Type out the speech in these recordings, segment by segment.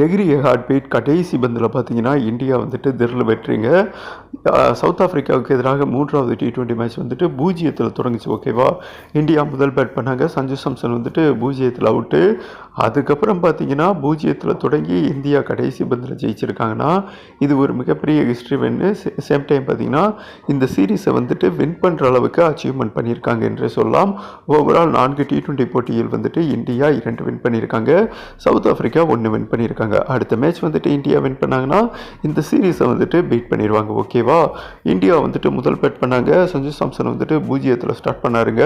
எகிரி heart beat கடைசி பந்தில் பார்த்தீங்கன்னா இந்தியா வந்துட்டு திரில் வெற்றிங்க. சவுத் ஆஃப்ரிக்காவுக்கு எதிராக மூன்றாவது டி ட்வெண்ட்டி மேட்ச் வந்துட்டு பூஜ்ஜியத்தில் தொடங்குச்சு ஓகேவா இந்தியா முதல் பேட் பண்ணாங்க. சஞ்சு சாம்சன் வந்துட்டு பூஜ்ஜியத்தில் அவுட்டு அதுக்கப்புறம் பார்த்தீங்கன்னா பூஜ்ஜியத்தில் தொடங்கி இந்தியா கடைசி பந்தில் ஜெயிச்சிருக்காங்கன்னா இது ஒரு மிகப்பெரிய ஹிஸ்ட்ரி வென்னு சேம் டைம் பார்த்தீங்கன்னா இந்த சீரீஸை வந்துட்டு வின் பண்ணுற அளவுக்கு அச்சீவ்மெண்ட் பண்ணியிருக்காங்க என்றே சொல்லலாம். ஓவரால் நான்கு டி ட்வெண்ட்டி போட்டியில் வந்துட்டு இந்தியா இரண்டு வின் பண்ணியிருக்காங்க. சவுத் ஆஃப்ரிக்கா ஒன்று வின் பண்ணியிருக்காங்க. அடுத்த மேட்ச் வந்துட்டு இந்தியா வின் பண்ணாங்கன்னா இந்த சீரீஸை வந்துட்டு பீட் பண்ணிடுவாங்க ஓகேவா இந்தியா வந்துட்டு முதல் பேட் பண்ணாங்க. சஞ்சு சாம்சன் வந்துட்டு பூஜ்ஜியத்தில் ஸ்டார்ட் பண்ணாருங்க.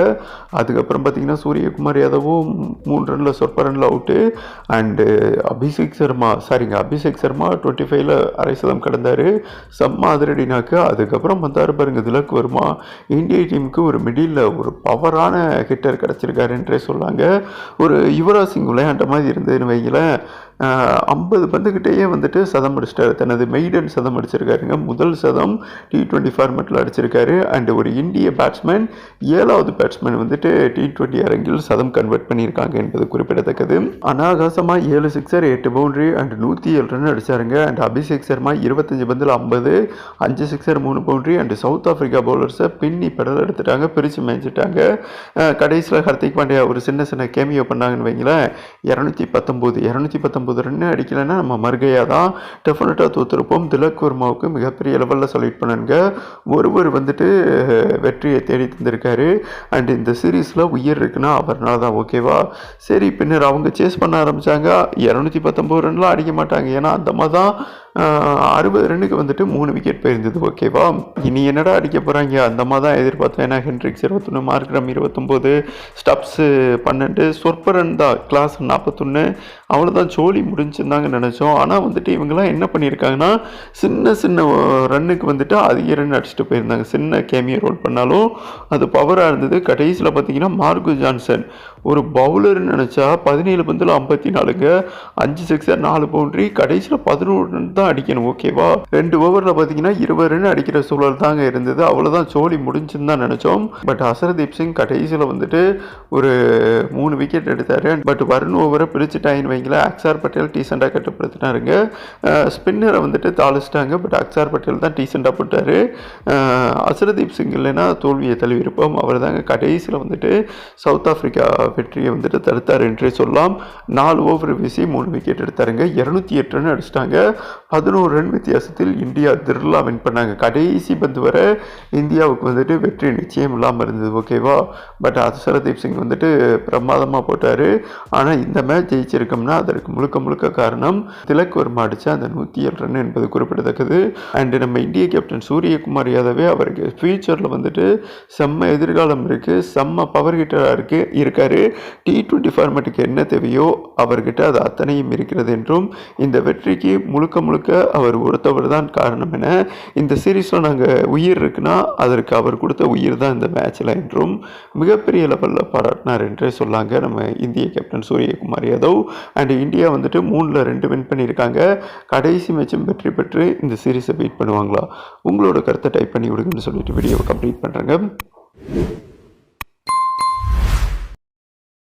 அதுக்கப்புறம் பார்த்தீங்கன்னா சூரியகுமார் யாதவும் மூணு ரனில் சொற்ப ரனில் அவுட்டு அண்டு அபிஷேக் சர்மா சாரிங்க அபிஷேக் சர்மா டுவெண்ட்டி ஃபைவ்ல அரை சதம் கடந்தார். செம்ம அதிரடினாக்கு அதுக்கப்புறம் வந்தார் பாருங்க திலக் வருமா. இந்திய டீமுக்கு ஒரு மிடில் ஒரு பவரான ஹிட்டர் கிடச்சிருக்காருன்றே சொல்லாங்க. ஒரு யுவராஜ் சிங் விளையாண்ட மாதிரி இருந்ததுன்னு வைங்களேன். ஐம்பது பந்துக்கிட்டேயே வந்துட்டு சதம் அடிச்சிட்டாரு. தனது மெய்டன் சதம் அடிச்சிருக்காருங்க. முதல் சதம் டி டுவெண்ட்டி ஃபார்மெட்டில் அடிச்சிருக்காரு. அண்ட் ஒரு இந்திய பேட்ஸ்மேன் ஏழாவது பேட்ஸ்மேன் வந்துட்டு டி டுவெண்ட்டி அரங்கில் சதம் கன்வெர்ட் பண்ணியிருக்காங்க என்பது குறிப்பிடத்தக்கது. அனாகாசமாக ஏழு சிக்ஸர் எட்டு பவுண்டரி அண்ட் நூற்றி ஏழு ரன் அடிச்சாருங்க. அண்ட் அபிஷேக் சர்மா இருபத்தஞ்சு பந்தில் ஐம்பது அஞ்சு சிக்ஸர் மூணு பவுண்டரி அண்ட் சவுத் ஆஃப்ரிக்கா பவுலர்ஸை பின்னி பெடல் எடுத்துட்டாங்க பிரித்து மேய்ச்சிட்டாங்க கடைசியில் ஹர்திக் பாண்டியா ஒரு சின்ன சின்ன கேமியோ பண்ணாங்கன்னு வைங்களேன். இரநூத்தி பத்தொம்போது இரநூத்தி பத்தொம்போது ரன் அடிக்கலைன்னா நம்ம மறுகையாக தான் டெஃபினட்டாக தோற்றுருப்போம் திலக் வர்மாவுக்கு மிகப்பெரிய லெவலில் சொல்லிட் பண்ணுங்க. ஒருவர் வந்துட்டு வெற்றியை தேடி தந்திருக்காரு. அண்ட் இந்த சீரீஸில் உயிர் இருக்குன்னா அவர்னால தான் ஓகேவா சரி பின்னர் அவங்க சேஸ் பண்ண ஆரம்பித்தாங்க இரநூத்தி பத்தொம்போது ரன்லாம் அடிக்க மாட்டாங்க. ஏன்னா அந்த மாதிரி தான் அறுபது ரன்னுக்கு வந்துட்டு மூணு விக்கெட் போயிருந்தது. ஓகேவா இனி என்னடா அடிக்க போகிறாங்க அந்த மாதிரி தான் எதிர்பார்த்தேன் ஏன்னா ஹென்ட்ரிக்ஸ் இருபத்தொன்று மார்க்ரம் இருபத்தொம்போது ஸ்டப்ஸு பன்னெண்டு சொற்ப ரன் தான் கிளாஸ் நாற்பத்தொன்று அவ்வளோதான் ஜோலி முடிஞ்சுருந்தாங்க நினச்சோம். ஆனால் வந்துட்டு இவங்கெல்லாம் என்ன பண்ணியிருக்காங்கன்னா சின்ன சின்ன ரன்னுக்கு வந்துட்டு அதிக ரன் அடிச்சுட்டு போயிருந்தாங்க. சின்ன கேமியை ரோல் பண்ணாலும் அது பவராக இருந்தது. கடைசியில் பார்த்தீங்கன்னா மார்கு ஜான்சன் ஒரு பவுலர்னு நினச்சா பதினேழு பந்தில் ஐம்பத்தி நாலுங்க. அஞ்சு சிக்ஸர் நாலு பவுண்டரி கடைசியில் பதினோரு ரன் தான் அடிக்கணும் ஓகேவா ரெண்டு ஓவரில் பார்த்தீங்கன்னா இருபது ரன் அடிக்கிற சூழல் தாங்க இருந்தது. அவ்வளோதான் சோழி முடிஞ்சுன்னு தான் நினச்சோம். பட் ஹசரதீப் சிங் கடைசியில் வந்துட்டு ஒரு மூணு விக்கெட் எடுத்தார். பட் வருண் ஓவரை பிரிச்சுட்டாயின்னு வைங்களேன். அக்ஸார் பட்டேல் டீசெண்டாக கட்டுப்படுத்தினாருங்க. ஸ்பின்னரை வந்துட்டு தாளிச்சிட்டாங்க. பட் அக்ஸார் பட்டேல் தான் டீசெண்டாக போட்டார். அசரதீப் சிங் இல்லைன்னா தோல்வியை தழுவிருப்போம் அவர் தாங்க கடைசியில் வந்துட்டு சவுத் ஆஃப்ரிக்கா வெற்றியை வந்துட்டு தடுத்தார் என்றே சொல்லலாம் நாலு ஓவர் வீசி மூணு விக்கெட் எடுத்தாருங்க. இரநூத்தி எட்டு ரன் அடிச்சிட்டாங்க. பதினோரு ரன் வித்தியாசத்தில் இந்தியா திருலா வின் பண்ணாங்க. கடைசி பந்து வரை இந்தியாவுக்கு வந்துட்டு வெற்றி நிச்சயம் இல்லாமல் இருந்தது ஓகேவா பட் அது சரதீப் சிங் வந்துட்டு பிரமாதமாக போட்டார். ஆனால் இந்த மேட்ச் ஜெயிச்சிருக்கோம்னா அதற்கு முழுக்க முழுக்க காரணம் திலக் வர்மா அடித்த அந்த நூற்றி ஏழு ரன் என்பது குறிப்பிடத்தக்கது. அண்டு நம்ம இந்திய கேப்டன் சூரியகுமார் யாதவே அவருக்கு ஃபியூச்சரில் வந்துட்டு செம்ம எதிர்காலம் இருக்குது செம்ம பவர் ஹிட்டராக இருக்கு இருக்காரு. டி டுவெண்ட்டி ஃபார்மேட்டுக்கு என்ன தேவையோ அவர்கிட்ட அது அத்தனையும் இருக்கிறது என்றும் இந்த வெற்றிக்கு முழுக்க முழுக்க அவர் ஒருத்தவர் தான் காரணம் என இந்த சீரீஸில் நாங்கள் உயிர் இருக்குன்னா அதற்கு அவர் கொடுத்த உயிர் தான் இந்த மேட்ச்சில் என்றும் மிகப்பெரிய லெவலில் பாராட்டினார் என்றே சொல்லாங்க நம்ம இந்திய captain Suryakumar Yadav. And India வந்துட்டு மூணில் ரெண்டு வின் பண்ணியிருக்காங்க. கடைசி மேட்சும் வெற்றி பெற்று இந்த சீரீஸை பீட் பண்ணுவாங்களா? உங்களோட கருத்தை டைப் பண்ணி விடுங்கன்னு சொல்லிட்டு வீடியோவை கம்ப்ளீட் பண்ணுறாங்க